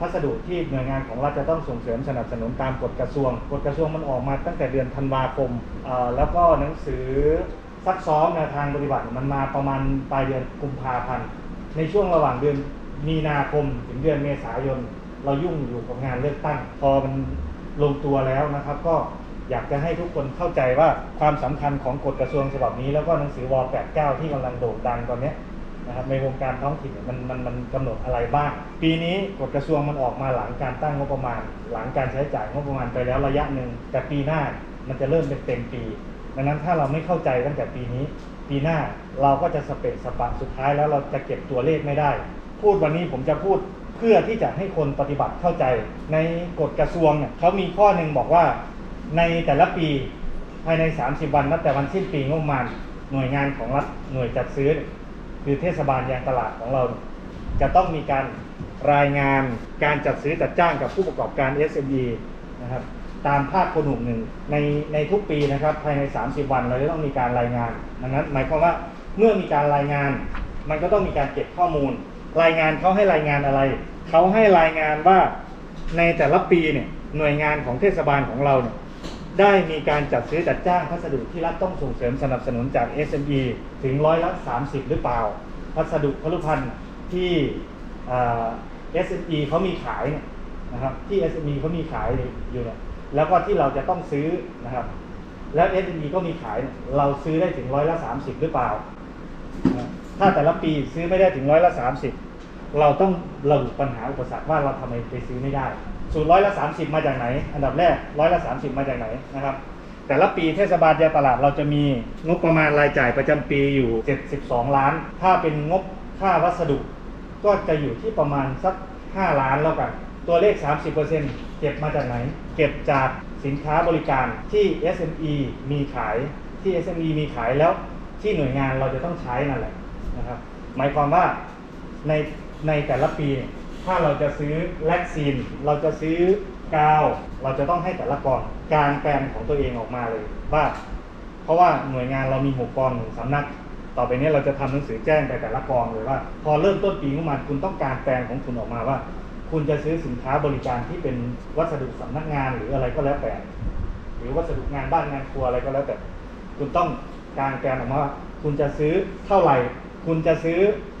พัสดุที่หน่วยงานของรัฐจะต้องส่งเสริมสนับสนุนตามกฎกระทรวง กฎกระทรวงมันออกมาตั้งแต่เดือนธันวาคม แล้วก็หนังสือซักซ้อมแนวทางปฏิบัติมันมาประมาณปลายเดือนกุมภาพันธ์ ในช่วงระหว่างเดือนมีนาคมถึงเดือนเมษายน เรายุ่งอยู่กับงานเลือกตั้ง พอมันลงตัวแล้วนะครับ ก็อยากจะให้ทุกคนเข้าใจว่าความสำคัญของกฎกระทรวงฉบับนี้ แล้วก็หนังสือว89 ที่กำลังโด่งดังตอนนี้ นะครับในวงการท้องถิ่นมันมันมันกำหนดอะไรบ้าง ปีนี้กฎกระทรวงมันออกมาหลังการตั้งงบประมาณ หลังการใช้จ่ายงบประมาณไปแล้วระยะหนึ่งแต่ปีหน้ามันจะเริ่มเป็นเต็มปี ดังนั้นถ้าเราไม่เข้าใจตั้งแต่ปีนี้ ปีหน้าเราก็จะสเปะสปะสุดท้ายแล้วเราจะเก็บตัวเลขไม่ได้ พูดวันนี้ผมจะพูดเพื่อที่จะให้คนปฏิบัติเข้าใจ ในกฎกระทรวงเนี่ยเขามีข้อหนึ่งบอกว่าในแต่ละปีภายใน 30 วันนับแต่วันสิ้นปีงบประมาณหน่วยงานของรัฐหน่วยจัดซื้อ คือเทศบาลยางตลาดของเรา จะต้องมีการรายงานการจัดซื้อจัดจ้างกับผู้ประกอบการ SME นะครับตามภาคคนหนุ่มหนึ่งในในทุกปีนะครับภายใน 30 วันเราจะต้องมีการรายงานดังนั้น หมายความว่าเมื่อมีการรายงาน มันก็ต้องมีการเก็บข้อมูล รายงานเขาให้รายงานอะไรเขาให้รายงานว่าในแต่ละปีเนี่ยหน่วยงานของเทศบาลของเราเนี่ย ได้มีการจัดซื้อจัดจ้างพัสดุที่รัฐต้องส่งเสริมสนับสนุนจาก SME ถึงร้อยละ 30 หรือเปล่า พัสดุพลุภัณฑ์ที่อ่า SME เขามีขายเนี่ยนะครับที่ SME เขามีขายอยู่เนี่ยแล้วก็ที่เราจะต้องซื้อนะครับ แล้ว SME ก็มีขายเนี่ยเราซื้อได้ถึงร้อยละ 30 หรือเปล่า ถ้าแต่ละปีซื้อไม่ได้ถึงร้อยละสามสิบเราต้องระบุปัญหาอุปสรรคว่าเราทำไมไปซื้อไม่ได้ สูตรร้อยละสามสิบมาจากไหน อันดับแรกร้อยละสามสิบมาจากไหนนะครับ แต่ละปีเทศบาลยาตลาดเราจะมีงบประมาณรายจ่ายประจำปีอยู่ 72 ล้าน ถ้าเป็นงบค่าวัสดุ ก็จะอยู่ที่ประมาณสัก 5 ล้านแล้วกัน ตัวเลข 30%เก็บมาจากไหน เก็บจากสินค้าบริการที่ SME มีขายที่ SME มีขายแล้วที่หน่วยงานเราจะต้องใช้นั่นแหละนะครับ หมายความว่าในในแต่ละปีเนี่ย ถ้าเราจะซื้อแลกซีน เราจะซื้อกาว เราจะต้องให้แต่ละกองกลางแปลนของตัวเองออกมาเลยว่าเพราะว่าหน่วยงานเรามีหกกองหนึ่งสำนัก ต่อไปนี้เราจะทำหนังสือแจ้งไปแต่ละกองเลยว่า พอเริ่มต้นปีงบประมาณคุณต้องการแปลนของคุณออกมาว่า คุณจะซื้อสินค้าบริการที่เป็นวัสดุสำนักงานหรืออะไรก็แล้วแต่หรือวัสดุงานบ้านงานครัวอะไรก็แล้วแต่ คุณต้องกางแกนออกมาว่าคุณจะซื้อเท่าไหร่ คุณจะซื้อ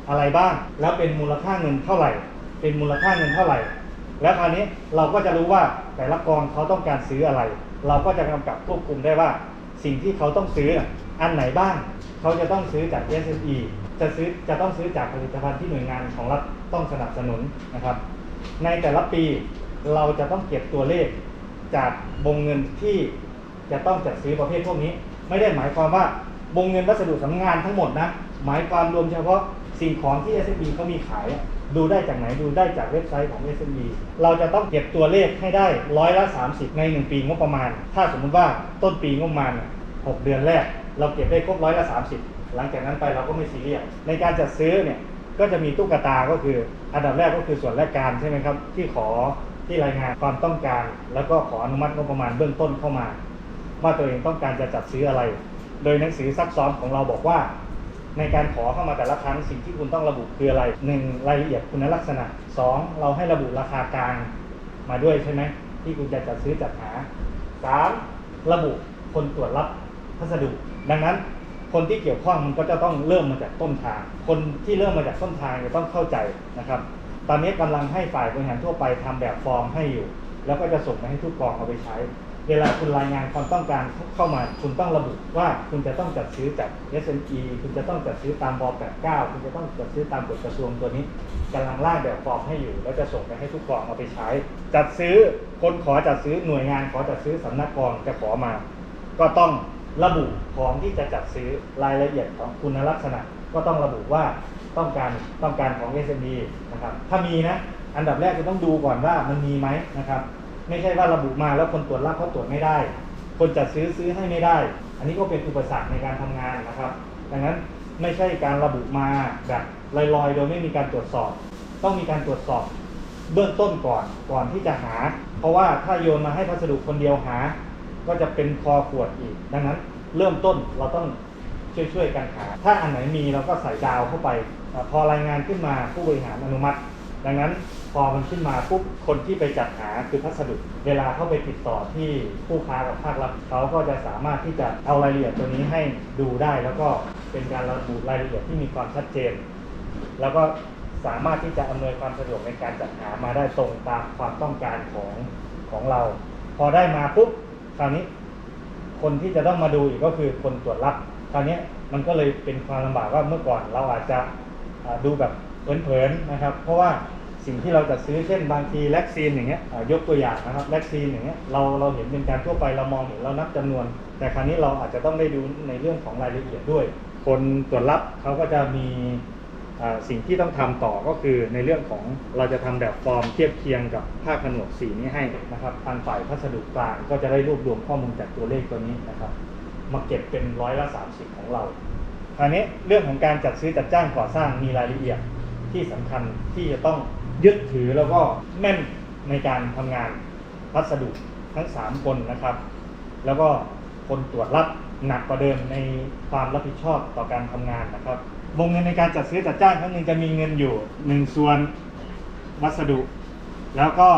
อะไรบ้าง แล้วเป็นมูลค่าเงินเท่าไหร่ เป็นมูลค่าเงินเท่าไหร่ แล้วคราวนี้เราก็จะรู้ว่าแต่ละกองเขาต้องการซื้ออะไร เราก็จะกำกับควบคุมได้ว่า สิ่งที่เขาต้องซื้ออันไหนบ้าง เขาจะต้องซื้อจาก SME จะซื้อจะต้องซื้อจากผลิตภัณฑ์ที่หน่วยงานของรัฐต้องสนับสนุนนะครับ ในแต่ละปีเราจะต้องเก็บตัวเลขจากวงเงินที่จะต้องจัดซื้อประเภทพวกนี้ ไม่ได้หมายความว่าวงเงินวัสดุสำนักงานทั้งหมดนะหมายความรวมเฉพาะสิ่งของที่ SME เขามีขาย ดูได้จากไหนดูได้จากเว็บไซต์ของ SME เราจะต้องเก็บตัวเลขให้ได้ร้อยละ 30 ใน 1 ปีงบประมาณ ถ้าสมมุติว่าต้นปีงบประมาณเนี่ยหกเดือนแรก เราเก็บได้ครบร้อยละ 30 หลังจากนั้นไปเราก็ไม่ซีเรียสในการจัดซื้อเนี่ยก็จะมีตุ๊กตาก็คือ อันดับแรกก็คือส่วนแรกการใช่ไหมครับที่ขอที่รายงานความต้องการ แล้วก็ขออนุมัติงบประมาณเบื้องต้นเข้ามา ว่าตัวเองต้องการจะจัดซื้ออะไร โดยหนังสือซักซ้อมของเราบอกว่า ในการขอเข้ามาแต่ละครั้งสิ่งที่คุณต้องระบุคืออะไรหนึ่งรายละเอียดคุณลักษณะสองเราให้ระบุราคากลางมาด้วยใช่ไหมที่คุณจะจัดซื้อจัดหาสามระบุคนตรวจรับพัสดุ ดังนั้นคนที่เกี่ยวข้องมันก็จะต้องเริ่มมาจากต้นทาง คนที่เริ่มมาจากต้นทางจะต้องเข้าใจนะครับ ตอนนี้กำลังให้ฝ่ายบริหารทั่วไปทำแบบฟอร์มให้อยู่ แล้วก็จะส่งไปให้ทุกกองเอาไปใช้ เวลาคุณรายงานความต้องการเข้ามา คุณต้องระบุว่าคุณจะต้องจัดซื้อจาก SME คุณจะต้องจัดซื้อตามบ89คุณจะต้องจัดซื้อตามกฎกระทรวงตัวนี้กำลังร่างแบบฟอร์มให้อยู่ แล้วจะส่งไปให้ทุกกองเอาไปใช้ จัดซื้อคนขอจัดซื้อหน่วยงานขอจัดซื้อสำนักกองจะขอมา ก็ต้องระบุของที่จะจัดซื้อรายละเอียดของคุณลักษณะ ก็ต้องระบุว่าต้องการต้องการของ SME นะครับถ้ามีนะอันดับแรกจะต้องดูก่อนว่ามันมีไหมนะครับ ไม่ใช่ว่าระบุมาแล้วคนตรวจรับเขาตรวจไม่ได้ คนจัดซื้อซื้อให้ไม่ได้ อันนี้ก็เป็นอุปสรรคในการทำงานนะครับ ดังนั้นไม่ใช่การระบุมาแบบลอยๆ โดยไม่มีการตรวจสอบ ต้องมีการตรวจสอบเบื้องต้นก่อนก่อนที่จะหา เพราะว่าถ้าโยนมาให้พัสดุคนเดียวหา ก็จะเป็นคอขวดอีก ดังนั้นเริ่มต้นเราต้องช่วยๆกันหา ถ้าอันไหนมีเราก็ใส่ดาวเข้าไป พอรายงานขึ้นมาผู้บริหารอนุมัติ ดังนั้นพอมันขึ้นมาปุ๊บคนที่ไปจัดหาคือพัสดุ เวลาเข้าไปติดต่อที่ผู้ค้ากับภาครัฐเขาก็จะสามารถที่จะเอารายละเอียดตัวนี้ให้ดูได้ แล้วก็เป็นการระบุรายละเอียดที่มีความชัดเจน แล้วก็สามารถที่จะอำนวยความสะดวกในการจัดหามาได้ตรงตามความต้องการของของเรา พอได้มาปุ๊บคราวนี้ คนที่จะต้องมาดูอีกก็คือคนตรวจรับคราวนี้มันก็เลยเป็นความลำบากว่าเมื่อก่อนเราอาจจะดูแบบเผินๆนะครับ เพราะว่า สิ่งที่เราจะซื้อเช่นบางทีแลกซีนอย่างเงี้ยยกตัวอย่างนะครับแลกซีนอย่างเงี้ยเราเราเห็นเป็นการทั่วไปเรามองเห็นเรานับจำนวน แต่คราวนี้เราอาจจะต้องได้ดูในเรื่องของรายละเอียดด้วย คนตรวจรับเขาก็จะมีสิ่งที่ต้องทำต่อก็คือในเรื่องของเราจะทำแบบฟอร์มเทียบเคียงกับผ้าขนวดสีนี้ให้นะครับทางฝ่ายพัสดุกลางก็จะได้รวบรวมข้อมูลจากตัวเลขตัวนี้นะครับ มาเก็บเป็นร้อยละ30 ของเราคราวนี้เรื่องของการจัดซื้อจัดจ้างก่อสร้างมีรายละเอียด ที่สำคัญที่จะต้องยึดถือแล้วก็แม่นในการทำงานพัสดุทั้ง 3 คนนะครับ แล้วก็คนตรวจรับหนักกว่าเดิมในความรับผิดชอบต่อการทำงานนะครับ วงเงินในการจัดซื้อจัดจ้างครั้งหนึ่งจะมีเงินอยู่หนึ่งส่วนวัสดุ แล้วก็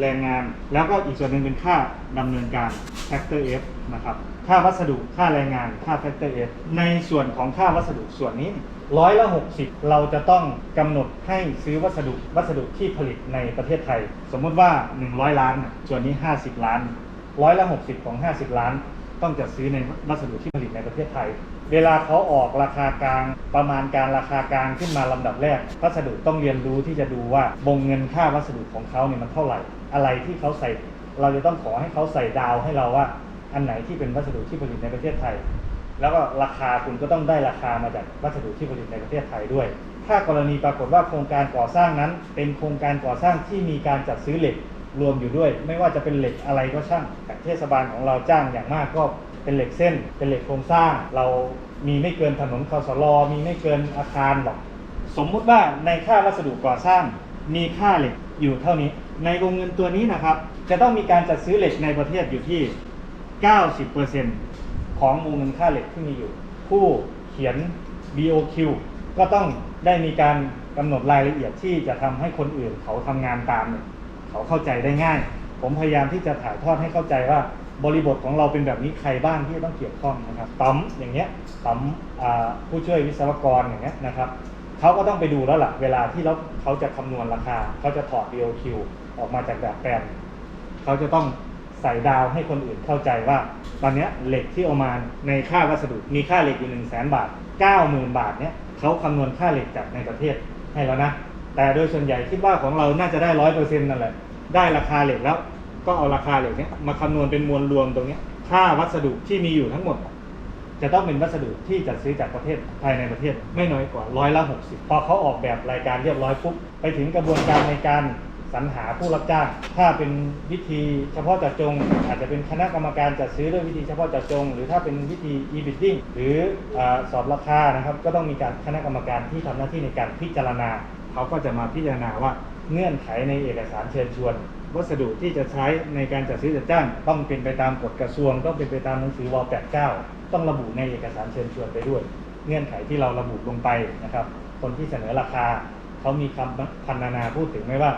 แรงงานแล้วก็อีกส่วนหนึ่งเป็นค่าดำเนินการ Factor F นะครับ ค่าวัสดุ ค่าแรงงาน ค่า Factor F ในส่วนของค่าวัสดุส่วนนี้ ร้อยละ 60 เราจะต้องกำหนดให้ซื้อวัสดุวัสดุที่ผลิตในประเทศไทย สมมุติว่า 100 ล้าน ส่วนนี้ 50 ล้าน ร้อยละ 60 ของ 50 ล้าน ต้องจัดซื้อในวัสดุที่ผลิตในประเทศไทย เวลาเขาออกราคากลาง ประมาณการราคากลางขึ้นมาลำดับแรกพัสดุต้องเรียนรู้ที่จะดูว่าบงเงินค่าวัสดุของเขาเนี่ยมันเท่าไหร่ อะไรที่เขาใส่ เราจะต้องขอให้เขาใส่ดาวให้เราว่า อันไหนที่เป็นวัสดุที่ผลิตในประเทศไทย แล้วก็ราคาคุณก็ต้องได้ราคามาจากวัสดุที่ผลิตในประเทศไทยด้วย ถ้ากรณีปรากฏว่าโครงการก่อสร้างนั้น เป็นโครงการก่อสร้างที่มีการจัดซื้อเหล็กรวมอยู่ด้วย ไม่ว่าจะเป็นเหล็กอะไรก็ช่างแต่เทศบาลของเราจ้างอย่างมากก็เป็นเหล็กเส้น เป็นเหล็กโครงสร้าง เรามีไม่เกินถนนคอสลอมีไม่เกินอาคารหรอกสมมุติว่าในค่าวัสดุก่อสร้างมีค่าเหล็กอยู่เท่านี้ ในวงเงินตัวนี้นะครับ จะต้องมีการจัดซื้อเหล็กในประเทศอยู่ที่ 90% ของวงเงินค่าเหล็กที่มีอยู่ ผู้เขียน BOQ ก็ต้องได้มีการกำหนดรายละเอียดที่จะทำให้คนอื่นเขาทำงานตามเนี่ยเขาเข้าใจได้ง่าย ผมพยายามที่จะถ่ายทอดให้เข้าใจว่าบริบทของเราเป็นแบบนี้ใครบ้างที่ต้องเกี่ยวข้องนะครับปั๊มอย่างเงี้ยปั๊มผู้ช่วยวิศวกรอย่างเงี้ยนะครับเขาก็ต้องไปดูแล้วล่ะเวลาที่เราเขาจะคำนวณราคา เขาจะถอด BOQ ออกมาจากแบบแปลนเขาจะต้อง ส่ดาวให้คนอื่นเข้าใจว่า ตอนนี้เหล็กที่เอามาในค่าวัสดุมีค่าเหล็กอยู่หนึ่งแสนบาทเก้าหมื่นบาทเนี้ยเขาคำนวณค่าเหล็กจากในประเทศให้แล้วนะ แต่โดยส่วนใหญ่คิดว่าของเราน่าจะได้ร้อยเปอร์เซ็นต์นั่นแหละได้ราคาเหล็กแล้ว ก็เอาราคาเหล็กเนี้ยมาคำนวณเป็นมวลรวมตรงเนี้ยค่าวัสดุที่มีอยู่ทั้งหมด จะต้องเป็นวัสดุที่จัดซื้อจากประเทศภายในประเทศไม่น้อยกว่าร้อยละ60พอเขาออกแบบรายการเรียบร้อยปุ๊บไปถึงกระบวนการในการ สรรหาผู้รับจ้าง ถ้าเป็นวิธีเฉพาะเจาะจง อาจจะเป็นคณะกรรมการจัดซื้อด้วยวิธีเฉพาะเจาะจง หรือถ้าเป็นวิธี e-bidding หรืออสอบราคานะครับ ก็ต้องมีการคณะกรรมการที่ทำหน้าที่ในการพิจารณา เขาก็จะมาพิจารณาว่าเงื่อนไขในเอกสารเชิญชวน วัสดุที่จะใช้ในการจัดซื้อจัดจ้าง ต้องเป็นไปตามกฎกระทรวง ต้องเป็นไปตามหนังสือว89ต้องระบุในเอกสารเชิญชวนไปด้วย เงื่อนไขที่เราระบุลงไปนะครับ คนที่เสนอราคาเขามีคำพันนานาพูดถึงไหมว่า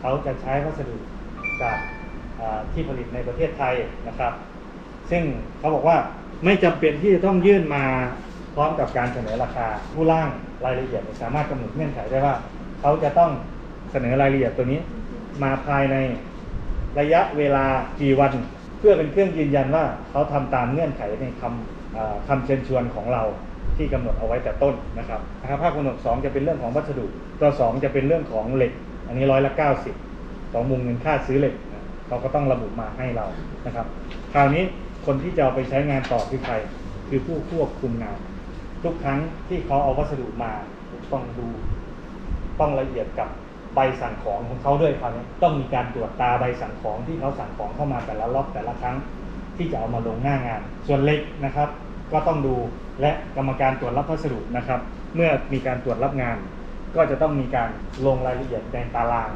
เขาจะใช้วัสดุจากที่ผลิตในประเทศไทยนะครับ ซึ่งเขาบอกว่าไม่จำเป็นที่จะต้องยื่นมาพร้อมกับการเสนอราคา ผู้ร่างรายละเอียดสามารถกำหนดเงื่อนไขได้ว่า เขาจะต้องเสนอรายละเอียดตัวนี้มาภายในระยะเวลากี่วัน เพื่อเป็นเครื่องยืนยันว่าเขาทำตามเงื่อนไขในคำคำเชิญชวนของเราที่กำหนดเอาไว้แต่ต้นนะครับนะครับภาคกำหนด2จะเป็นเรื่องของวัสดุตัว2จะเป็นเรื่องของเหล็ก อันนี้ร้อยละ 90 ของมุมเงินค่าซื้อเหล็กนะเขาก็ต้องระบุมาให้เรานะครับ คราวนี้คนที่จะเอาไปใช้งานต่อคือใครคือผู้ควบคุมงาน ทุกครั้งที่เขาเอาวัสดุมาต้องดูต้องละเอียดกับใบสั่งของของเขาด้วยคราวนี้ต้องมีการตรวจตาใบสั่งของที่เขาสั่งของเข้ามาแต่ละล็อตแต่ละครั้งที่จะเอามาลงหน้างาน ส่วนเล็กนะครับ ก็ต้องดูและกรรมการตรวจรับพัสดุนะครับ เมื่อมีการตรวจรับงาน ก็จะต้องมีการลงรายละเอียดในตาราง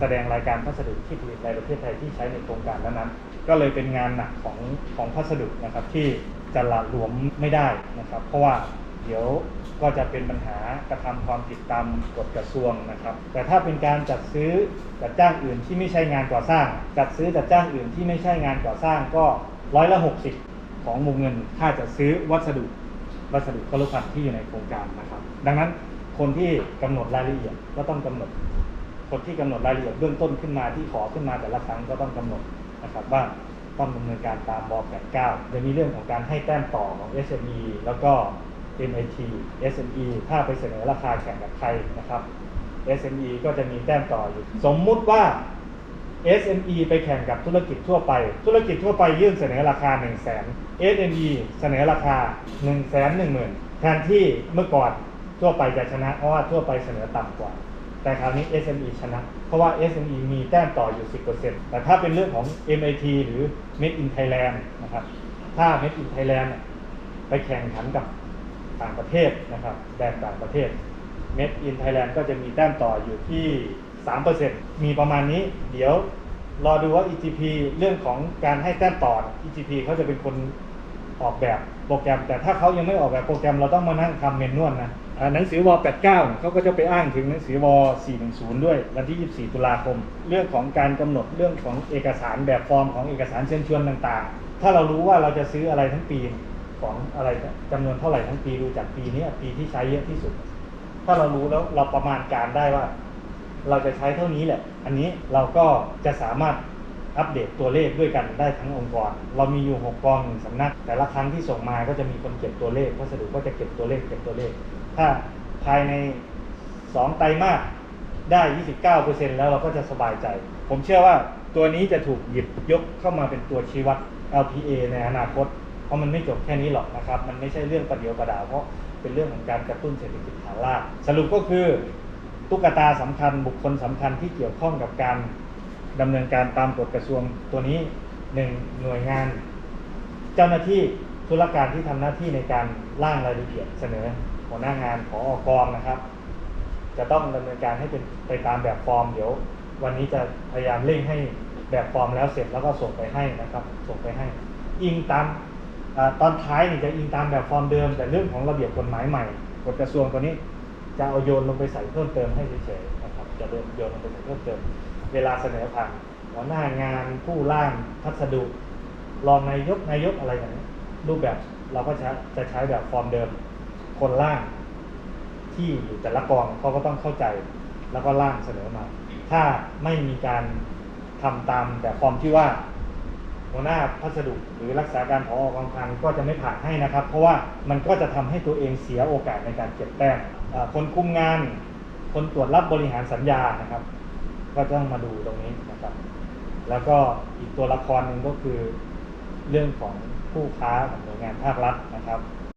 แสดงรายการพัสดุที่ผลิตในประเทศไทยที่ใช้ในโครงการนั้นๆก็เลยเป็นงานหนักของของพัสดุนะครับที่จะละหลวมไม่ได้นะครับ เพราะว่าเดี๋ยวก็จะเป็นปัญหากระทำความผิดตามกฎกระทรวงนะครับ แต่ถ้าเป็นการจัดซื้อจัดจ้างอื่นที่ไม่ใช่งานก่อสร้าง จัดซื้อจัดจ้างอื่นที่ไม่ใช่งานก่อสร้างก็ร้อยละหกสิบของวงเงิน ค่าจัดซื้อวัสดุวัสดุครุภัณฑ์ที่อยู่ในโครงการนะครับ ดังนั้น คนที่กำหนดรายละเอียดก็ต้องกำหนด คนที่กำหนดรายละเอียดเบื้องต้นขึ้นมาที่ขอขึ้นมาแต่ละครั้งก็ต้องกำหนดนะครับว่าต้องดำเนินการตามบอ .89 จะมีเรื่องของการให้แต้มต่อของ SME แล้วก็ MIT SME ถ้าไปเสนอราคาแข่งกับใครนะครับ SME ก็จะมีแต้มต่ออยู่สมมุติว่า SME ไปแข่งกับธุรกิจทั่วไป ธุรกิจทั่วไปยื่นเสนอราคา 1 0 0 0 0แสน SME เสนอราคา 1 1 0 0 0 0แทนที่เมื่อก่อน ทั่วไปจะชนะ เพราะว่าทั่วไปเสนอต่ำกว่า แต่คราวนี้ SME ชนะ เพราะว่า SME มีแต้มต่ออยู่ 10%แต่ถ้าเป็นเรื่องของ MIT หรือ Made in Thailand นะครับถ้า Made in Thailand ไปแข่งขันกับต่างประเทศนะครับแบรนด์ต่างประเทศ Made in Thailand ก็จะมีแต้มต่ออยู่ที่ 3%มีประมาณนี้เดี๋ยวรอดูว่า EGP เรื่องของการให้แต้มต่อ EGP เขาจะเป็นคนออกแบบโปรแกรม แต่ถ้าเขายังไม่ออกแบบโปรแกรมเราต้องมานั่งทำเมนนวลนะ หนังสือว89เนี่ยเขาก็จะไปอ้างถึงหนังสือว410 ด้วย วันที่ 24 ตุลาคม เรื่องของการกำหนดเรื่องของเอกสารแบบฟอร์มของเอกสารเชิญชวนต่างๆ ถ้าเรารู้ว่าเราจะซื้ออะไรทั้งปีของอะไรจำนวนเท่าไหร่ทั้งปีดูจากปีนี้ปีที่ใช้เยอะที่สุด ถ้าเรารู้แล้วเราประมาณการได้ว่า เราจะใช้เท่านี้แหละ อันนี้เราก็จะสามารถอัปเดตตัวเลขด้วยกันได้ทั้งองค์กร เรามีอยู่ 6กองหนึ่งสำนัก แต่ละครั้งที่ส่งมาก็จะมีคนเก็บตัวเลขวัสดุก็จะเก็บตัวเลขเก็บตัวเลข ถ้าภายใน2ไตรมาสได้ 29%แล้วเราก็จะสบายใจ ผมเชื่อว่าตัวนี้จะถูกหยิบยกเข้ามาเป็นตัวชี้วัด LPA ในอนาคต เพราะมันไม่จบแค่นี้หรอกนะครับ มันไม่ใช่เรื่องประเดียวประดาวเพราะเป็นเรื่องของการกระตุ้นเศรษฐกิจฐานราก สรุปก็คือตุ๊กตาสำคัญบุคคลสำคัญที่เกี่ยวข้องกับการดำเนินการตามกฎกระทรวงตัวนี้หนึ่งหน่วยงาน เจ้าหน้าที่ธุรการที่ทำหน้าที่ในการร่างรายละเอียดเสนอ หัวหน้างานขออกองนะครับ จะต้องดำเนินการให้เป็นไปตามแบบฟอร์ม เดี๋ยว วันนี้จะพยายามเร่งให้แบบฟอร์มแล้วเสร็จแล้วก็ส่งไปให้นะครับ ส่งไปให้ อิงตามอตอนท้ายนี่จะอิงตามแบบฟอร์มเดิม แต่เรื่องของระเบียบกฎหมายใหม่กฎกระทรวงตัวนี้จะเอาโยนลงไปใส่เพิ่มเติมให้เฉยๆนะครับ จะโยนลงไปใส่เพิ่มเติม เวลาเสนอผ่านหัวหน้างานผู้ร่างพัสดุรองนายกนายกอะไรอย่างนี้รูปแบบเราก็จะจะใช้แบบฟอร์มเดิม คนร่างที่อยู่แต่ละกองเขาก็ต้องเข้าใจแล้วก็ร่างเสนอมา ถ้าไม่มีการทำตามแบบฟอร์มที่ว่า หัวหน้าพัสดุหรือรักษาการผอกองคลังก็จะไม่ผ่านให้นะครับ เพราะว่ามันก็จะทำให้ตัวเองเสียโอกาสในการเก็บแต้มคนคุมงาน คนตรวจรับบริหารสัญญานะครับ ก็ต้องมาดูตรงนี้นะครับ แล้วก็อีกตัวละครหนึ่งก็คือเรื่องของผู้ค้าของหน่วยงานภาครัฐนะครับ